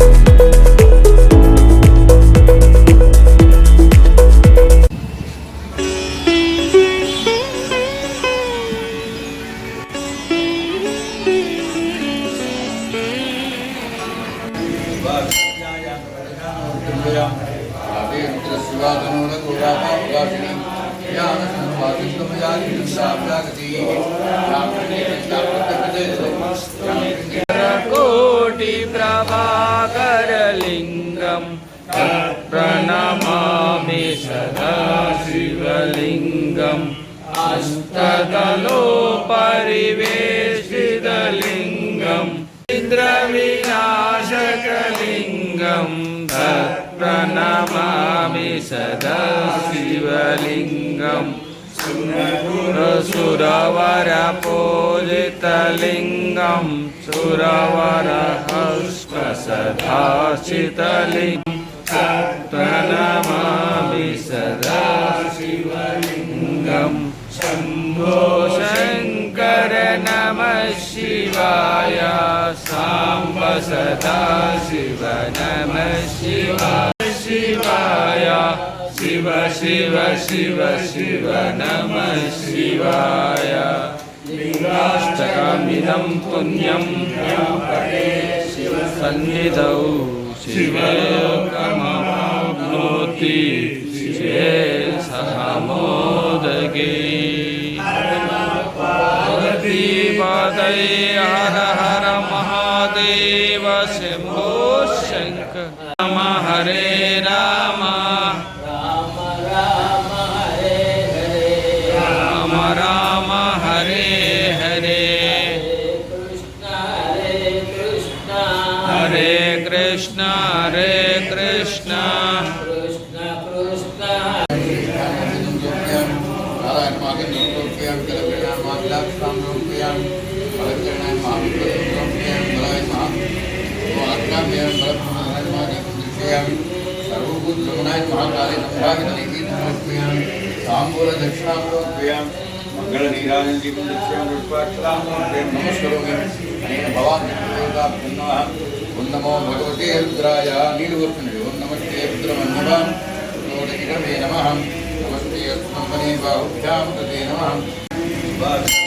Thank परिवेशितलिङ्गम् इन्द्रविनाशकलिङ्गम् प्रणमामि सदा शिवलिङ्गम्। सुरवर सुरवरहस्व सुरवर साम्ब सदा शिव नमः शिवाय शिवाय शिव शिव शिव शिव नमः शिवाय लिङ्गाष्टकमिदं पुण्यं सन्निधौ शिवकमप्नोति शिवे सह मोदगे पादय हर हर महादेव शम्भो शङ्कर राम हरे राम। राम राम हरे हरे। हरे कृष्ण हरे कृष्ण। तांबूल दक्षिणां मंगलनीराजन दीपं दक्षिणां नमस्करोमि अनेन भवान् देवताभ्यन्नमः ओं नमो भगवते रुद्राय नीलवर्तने ओं नमस्ते रुद्रमन्यवां रोडगिरवे नमः नमस्ते अस्मन्मने बाहुभ्यां तते नमः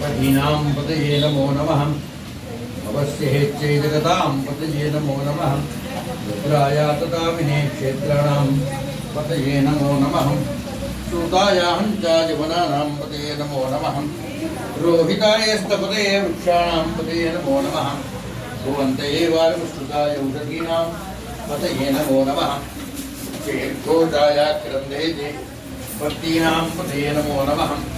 नमो नमः। अवश्य हेच्चै जगतां पदये नमो। नमः रुद्राय तथा विने क्षेत्राणां पदये नमो। नमः सूतायाहं च यवनानां पदये नमो। नमः रोहिताय स्तपदये वृक्षाणां पदये नमो। नमः भुवन्तये वारमुष्टुताय औषधीनां पदये नमो। नमः चेद्धोषाय क्रन्देते भक्तीनां पदये नमो नमः।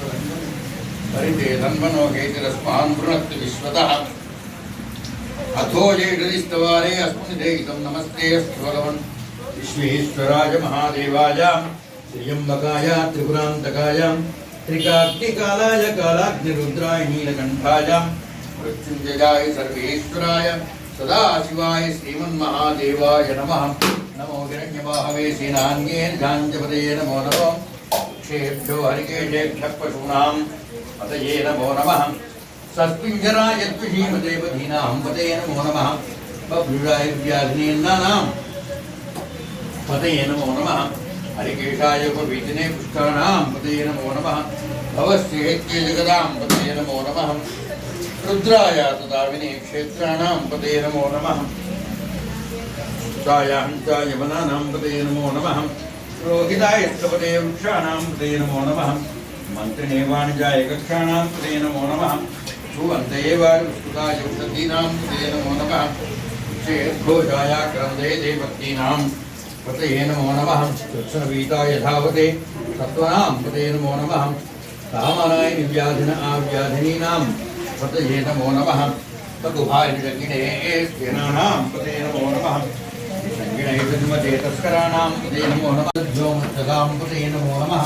परिते धन्वनो हेतिरस्मान् वृणक्ति विश्वतः अथो जैषदिस्तवारे अस्मिन् देहितं नमस्ते अस्तु भगवन् विश्वेश्वराय महादेवाय त्र्यम्बकाय त्रिपुरान्तकाय त्रिकाग्निकालाय कालाग्निरुद्राय नीलकण्ठाय मृत्युञ्जयाय सर्वेश्वराय सदाशिवाय श्रीमन्महादेवाय नमः नमो हिरण्यवाहवे सेनान्येर्घाञ्जपदये नमो नमो क्षेभ्यो हरिकेशेभ्यः पशूनां पतये नमो नमः। सस्पिञ्जराय द्विषीमदेवधीनां पतये नमो नमः। बभ्रुषाय व्याघ्नेन्नानां पतये नमो नमः। हरिकेशाय उपवीतिने पुष्काणां पतये नमो नमः। भवस्येत्ये जगदां पतये नमो नमः। रुद्राय तदाविने क्षेत्राणां पदे नमो नमः। सुतायां च यवनानां पदे नमो नमः। रोहिताय पदे वृक्षाणां पदे नमो। नमः मन्त्रिणे वाणिजाय कक्षाणां पदे नमो नमः। सुवन्तये वायुस्तुताय वृषदीनां पदे नमो नमः। चेद्घोषाय क्रन्दे देवतीनां पतये नमो नमः। कृष्णवीताय धावते सत्त्वनां पदे नमो नमः। कामनाय निव्याधिन आव्याधिनीनां पतये नमो नमः। तदुभायजगिणे स्तेनानां पदे नमो नमः। संगिणे जन्मते तस्कराणां पदे नमो नमः। द्योमत्तदां पदे नमो नमः।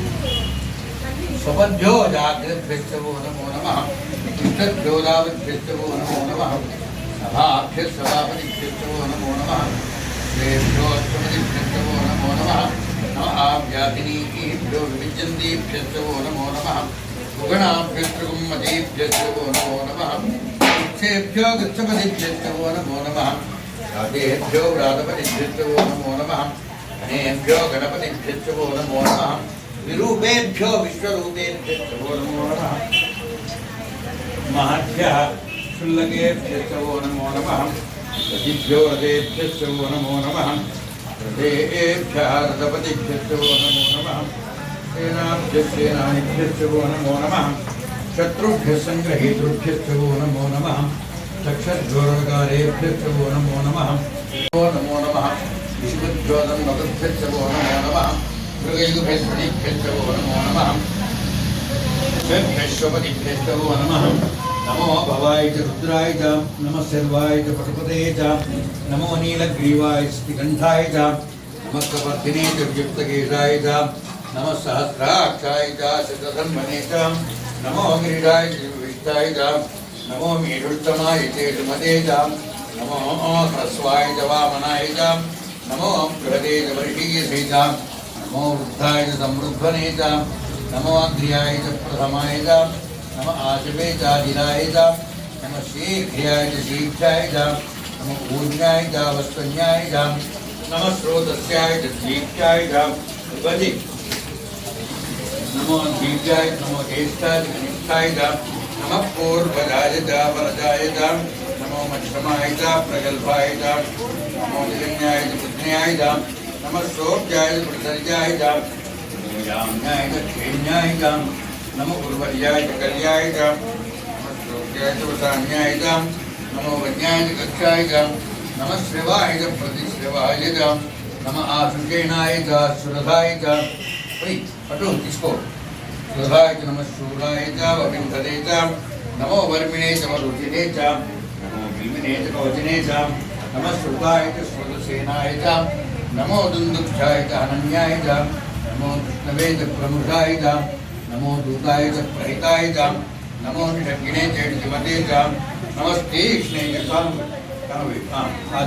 स्वपद्भ्यो जाग्रद्भ्यश्च वो नमो नमः इष्टद्भ्यो दावद्भ्यश्च वो नमो नमः सभाभ्यः सभापतिभ्यश्च वो नमो नमः श्रेभ्यो अष्टपतिभ्यश्च वो नमो नमः नमः व्याधिनीभ्यो विविजन्तीभ्यश्च वो नमो नमः गुगणाभ्यश्च गुम्मतीभ्यश्च वो नमो नमः वृक्षेभ्यो गच्छपतिभ्यश्च वो नमो नमः राधेभ्यो व्रातपतिभ्यश्च वो नमो नमः गणेभ्यो गणपतिभ्यश्च वो नमो नमः विरूपेभ्यो विश्वरूपेभ्यश्च वो नमो नमः। महद्भ्यः नमो नमः रतिभ्यो रथेभ्यश्च नमो। नमः रथेभ्यः रथपतिभ्यश्च वो नमो नमः। सेनाभ्यः सेनानिभ्यश्च नमो नमः। शत्रुभ्यः नमो नमः। नमो नमः। नमो नमः। नमो नमः। मृगयुगभ्यश्च नमो भवाय च रुद्राय च, नमः सर्वाय च पशुपते च, नमो नीलग्रीवाय स्थिकण्ठाय च, नमः कपर्दिने च वियुक्तकेशाय च, नमः सहस्राक्षाय च शतधन्वने च, नमो गिरिडाय च विष्टाय च, नमो मीढुष्टमाय च च, नमो ह्रस्वाय च वामनाय च, नमो बृहदे च वर्षीयसे च। नमो वृद्धाय समृद्धने च नमो च प्रथमाय च, नम आशवे च जिराय च, नम शीघ्र्याय च, शीघ्राय च, नम पूज्याय च वस्त्वन्याय च, नम स्रोतस्याय च दीक्षाय च, भजि। नमो दीर्घाय नमो ज्येष्ठाय च कनिष्ठाय च, नमः पूर्वजाय च, वरजाय च, नमो मध्यमाय च, प्रगल्भाय च, नमो निरन्याय च पुण्याय च नमः सोऽप्याय प्रसर्याय च नमो याम्याय च नमो कल्याय च नमः च वसान्याय च प्रतिश्रवाय च नमः च नमः वर्मिणे च मरुचिने च नमो भीमिने च कवचिने च नमः श्रुताय च श्रुतसेनाय च नमो दुन्दुक्षाय च अनन्याय च नमो कृष्णवे च प्रमुखाय च नमो दूताय च प्रहिताय च नमो निषङ्गिणे च निजमते च नमस्तीक्ष्णे च काम కావి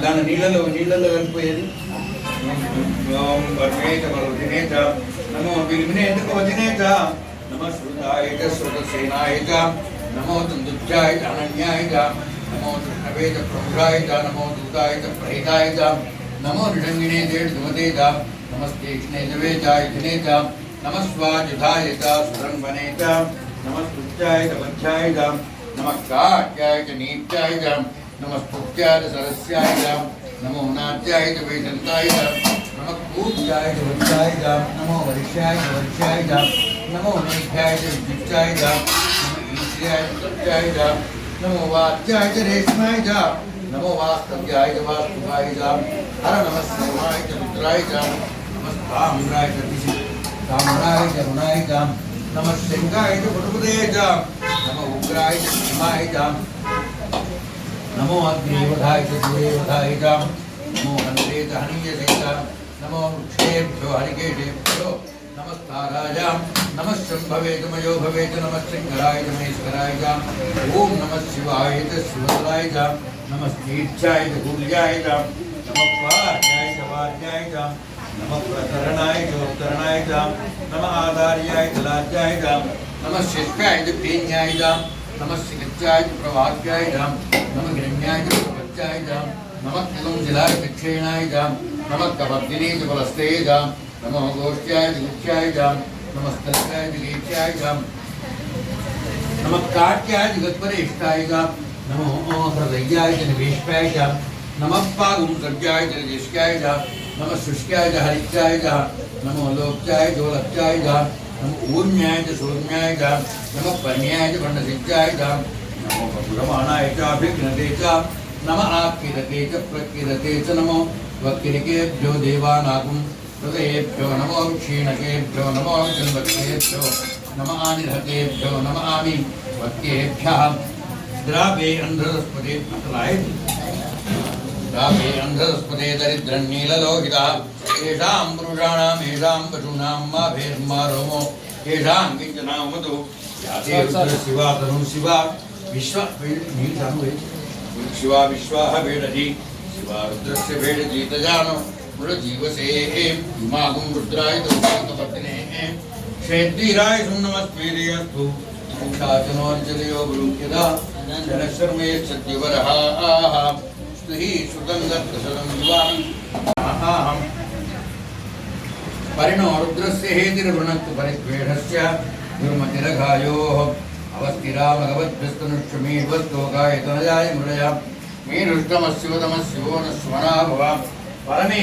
దాని నీళ్ళలో నీళ్ళలో వెళ్ళిపోయేది ఓం వర్ణేత వరుదినేత నమో బిల్మినేత వదినేత నమ శ్రుతాయ చ శ్రుతసేనాయ చ నమో దుందుభ్యాయ చ అనన్యాయ చ నమో కృష్ణవే చ ప్రముఖాయ చ నమో దూతాయ చ नमो नृषंगिणे देवते च नमस्ते इष्णेजवे च इष्णे च नमस्वायुधाय च सुरंगने च नमस्तुत्याय च मध्याय च नमस्काट्याय च नीत्याय च नमस्तुत्याय च सरस्याय च नमो नाट्याय च वेदन्ताय च नमस्कूत्याय च वत्साय च नमो वर्ष्याय च वर्ष्याय च नमो मेघ्याय च विद्युत्याय च नमो ईश्वर्याय च सत्याय च नमो वात्याय च रेशमाय च नमो वास्तव्याय च वास्तुवाय च हर नमः सर्वाय च रुद्राय च नमः ताम्राय च दिशि ताम्राय च रुणाय च नमः शृङ्गाय च पटुपदे च नमो उग्राय च भीमाय च नमो अग्निवधाय च सूर्यवधाय च नमो हन्ते च हनीयसे च नमो वृक्षेभ्यो हरिकेशेभ्यो नमस्ताराय नमः शम्भवे च मयो भवे च नमः महेश्वराय च। ॐ नमः शिवाय च शिवतराय च। नमस्तीर्थ्याय च गुल्याय च। नमः पार्याय च वार्याय च। नमः प्रतरणाय च उत्तरणाय च। नमः आधार्याय च लाज्याय च। नमः शिष्टाय च पेन्याय च। नमः शिखित्याय च प्रवाक्याय च। नमः हिरण्याय च प्रपत्याय च। नमः किलं जिलाय च क्षीणाय च। नमः कपद्दिने च बलस्ते च। नमः गोष्ठ्याय च गुच्छ्याय च नमः स्तल्काय च गेच्छ्याय च नमः काट्याय जगत्परेष्ठाय च नमो हृदयाय च निवेष्टाय च नमः पागुं सर्गाय च निष्काय च नमः शुष्काय च हरित्याय च नमो लोक्याय लक्ष्याय च नमो ऊर्ण्याय च च नमः पर्ण्याय च भण्डसिद्धाय च नमो प्रमाणाय च अभिघ्नते च। नमः आकीरते च प्रकीरते च नमो। वक्किरिकेभ्यो देवानागुं हृदयेभ्यो नमो क्षीणकेभ्यो नमो जन्मकेभ्यो नमः आनिर्हतेभ्यो नमः आमि वक्येभ्यः द्रावे अन्धरस्पदे अतलाय द्रावे अन्धरस्पदे दरिद्रन्नीललोहितः येषां पुरुषाणां येषां पशूनां मा भेर्मा रोमो येषां किञ्चनामतु याते रुद्रशिवा तनु शिवा विश्व नील चालू आहे शिवा विश्वाः वेडजी शिवा रुद्रस्य वेडजी तजानो मृजीवसे हिमागुं रुद्राय दुर्गापत्ने क्षेत्रीराय सुन्नमस्मेरयस्तु शासनोर्जलयो गुरुक्यदा जनशर्मे सत्यवरः आह स्तुहि श्रुतं युवाम् आहाहम् परिणो रुद्रस्य हेतिर्वृणक्तु परिद्वेषस्य दुर्मतिरघायोः अवस्थिरामगवद्भ्यस्तनुष्यमीवत्तोकाय तनजाय मृडय न स्वना भव परमे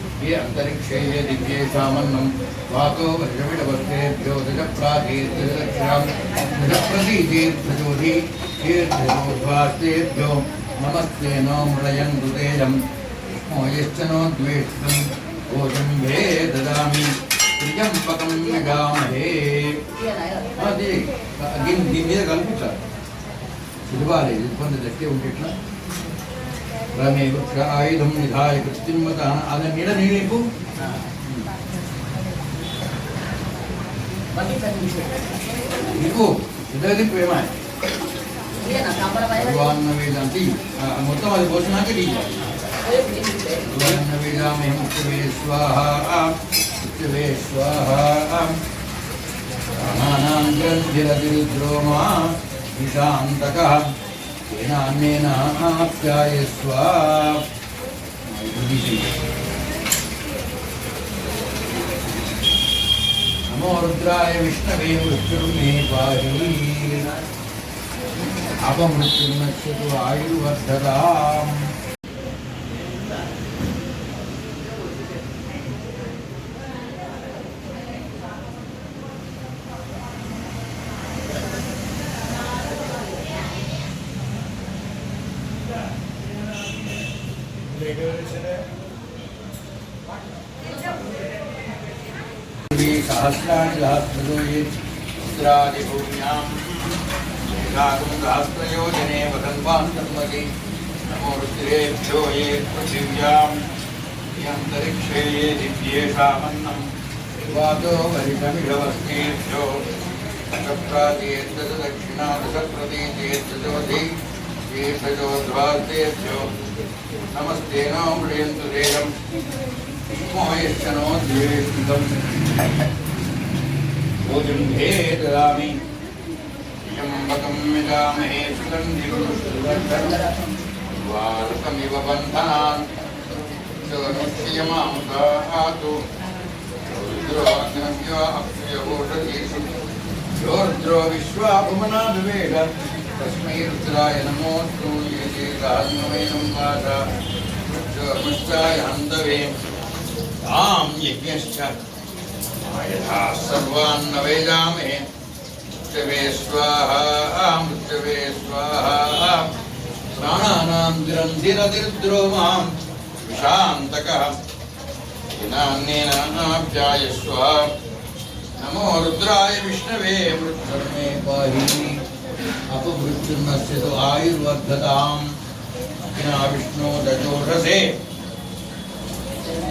ये अंतरिक्षे ये दिव्ये सामन्नं वातो वर्षमिडवस्तेभ्यो दशप्राचीर्दशलक्षां दशप्रतीतीर्थजोधि तीर्थयोद्भास्तेभ्यो नमस्ते नो मृळयन् हृदेयं मोयश्च नो द्वेष्टं कोशम्भे ददामि त्रिजम्पकं यगामहे ಅದೇ ಗಿನ್ ಗಿನ್ನಿದ ಕಲ್ಪಿಸ ಸುಲಭ ಅಲ್ಲ ಇದು ಬಂದದಕ್ಕೆ ಉಂಟಿಟ್ಲ రమే వృక్ష ఆయుధం నిధాయ కృత్రిమత అది నీడ నీకు నీకు ఇద్దరిది ప్రేమ భగవాన్ వేదాంతి మొత్తం అది పోసినాక తీయాలి భగవాన్ వేదామే ముఖ్యవే స్వాహ ముఖ్యవే స్వాహ ప్రాణానాం గ్రంథిరతిరుద్రోమా నిశాంతకः ఏనాన్నేన ఆప్యాయస్వ నమో రుద్రాయ విష్ణవే మృత్యుర్మే పాహి అపమృత్యుర్నశ్యతు ఆయుర్వర్ధతాం दिव्येषामन्नं वातो वरिषमिषवस्तेभ्यो दशप्रातीर्दश दक्षिणा दशप्रतीतीर्दशोधि नमस्ते नो मृयन्तु देहम् मोयश्चनो द्वेष्टिकम् भोजं ददामि त्र्यम्बकं यजामहे सुगन्धिवालकमिव बन्धनान् రుద్రముఖ్యమాముదాతు రుద్రోగ్రహ్యోషీషు యో రుద్రో విశ్వాపమనా వివేడ తస్మై రుద్రాయ నమోస్తు ఏ రాజ్ఞవేనం వాద రుద్రోముష్టాయ హంతవే తాం యజ్ఞశ్చ యథా సర్వాన్న వేదామే మృత్యవే స్వాహా మృత్యవే స్వాహా ప్రాణానాం దిరంధిరదిర్ద్రోమాం ग्रन्थिरतिरुद्रो माँ नमो रुद्राय विष्णवे मृत्युर्मे पाहि। अपमृत्युर्नस्य तु आयुर्वर्धताम्। विना विष्णो दजोषसे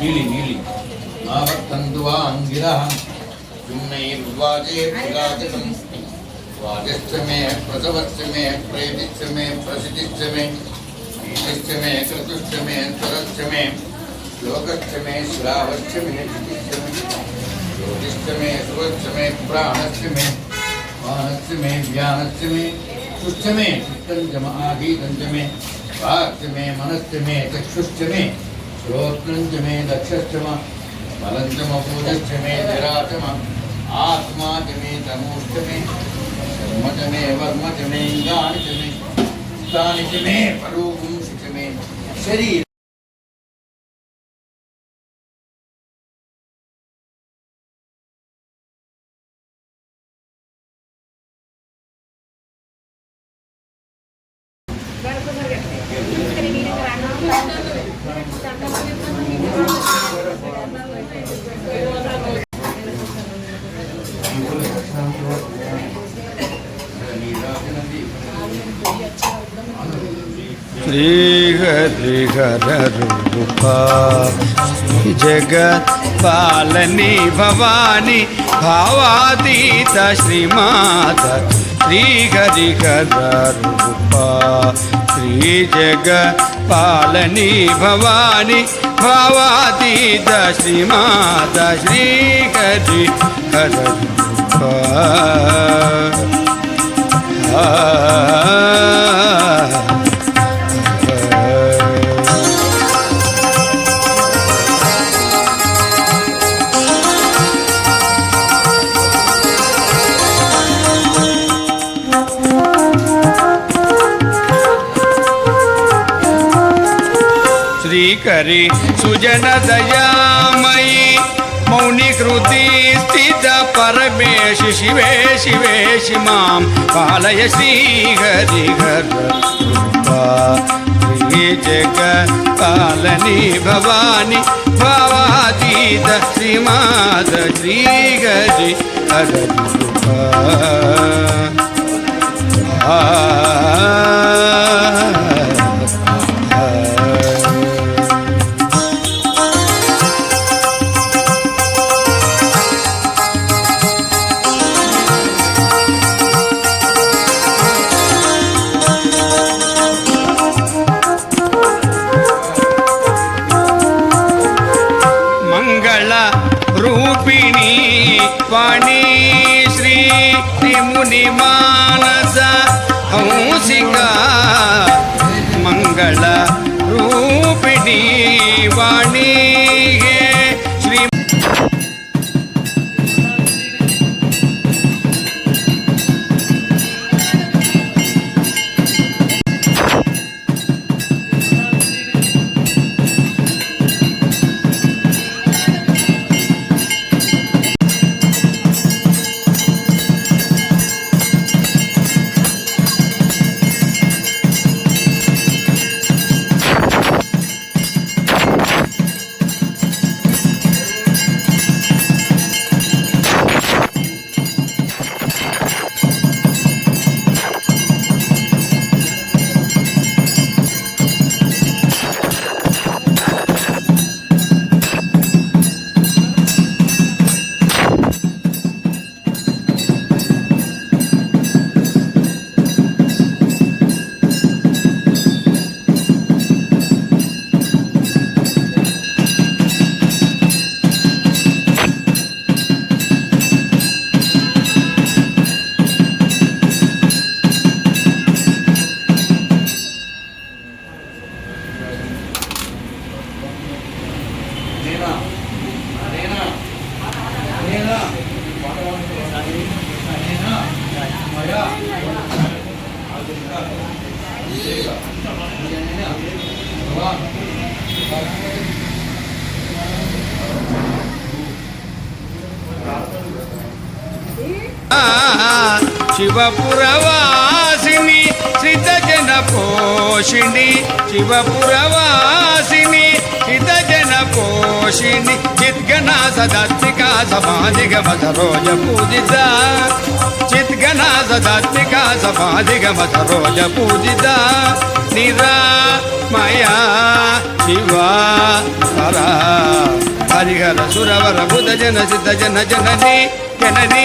नीलि नीलि। आवर्तन्तु वा अङ्गिरः जुम्नैर्वाजे पुरातकम् वाजश्च मे, प्रसवश्च मे, प्रेतिश्च मे प्रसिद्धिश्च मे। नीतिश्च मे क्रतुश्च मे स्वरश्च मे श्लोकश्च मे श्रावश्च मे धृतिश्च मे ज्योतिश्च मे मे प्राणश्च मे मानश्च मे ज्ञानश्च मे सुश्च मे चित्तं च महागीतं च वाक्च मे मे मे म मे आत्मा मे मे मे मे मे मे ശരി Thank you. శ్రీహరిహరూపా జగత్ పాలని భవాని భావాతీత శ్రీమాత శ్రీహరిహరూపా శ్రీ జగత్ పాలని భవాని భావాతీత శ్రీమాత శ్రీహరిహరూపా Ah करी। सुजन दयामयी, मौनी कृति स्थित परमेश, शिवे शिवे शिमां पालय श्रीहरि जगपालनी भवानी, भावातीत श्रीमाद श्रीहरि हर आ శివపురవాసిని సిద్ధజన పోషిణి శివపురవాసిని సిద్ధజన పోషిణి చిద్గణ సదాత్మిక సమాధిగమత రోజ పూజిత చిద్గణ సదాత్మిక సమాధిగమత రోజ పూజిత నిరామయా శివా పరా హరిహర సురవర బుధ జన సిద్ధ జన జనని జనని.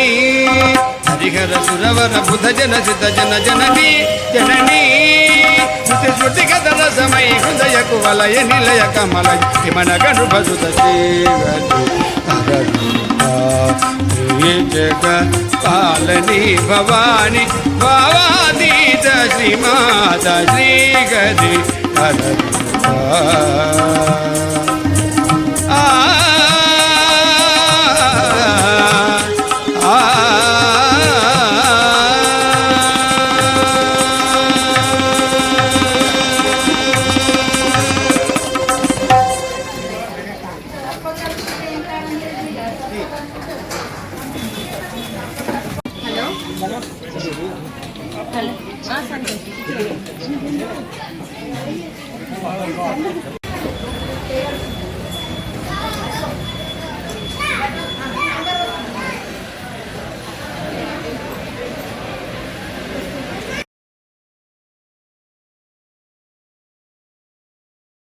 హరిహర సురవర బుధ జన సిద్ధ జన జనని జనని. శృతి శృతి కథ రసమై హృదయ కువలయ నిలయ కమల హిమన గను భజుత జగ పాలని భవాని భవాదీత శ్రీమాత శ్రీగది. హర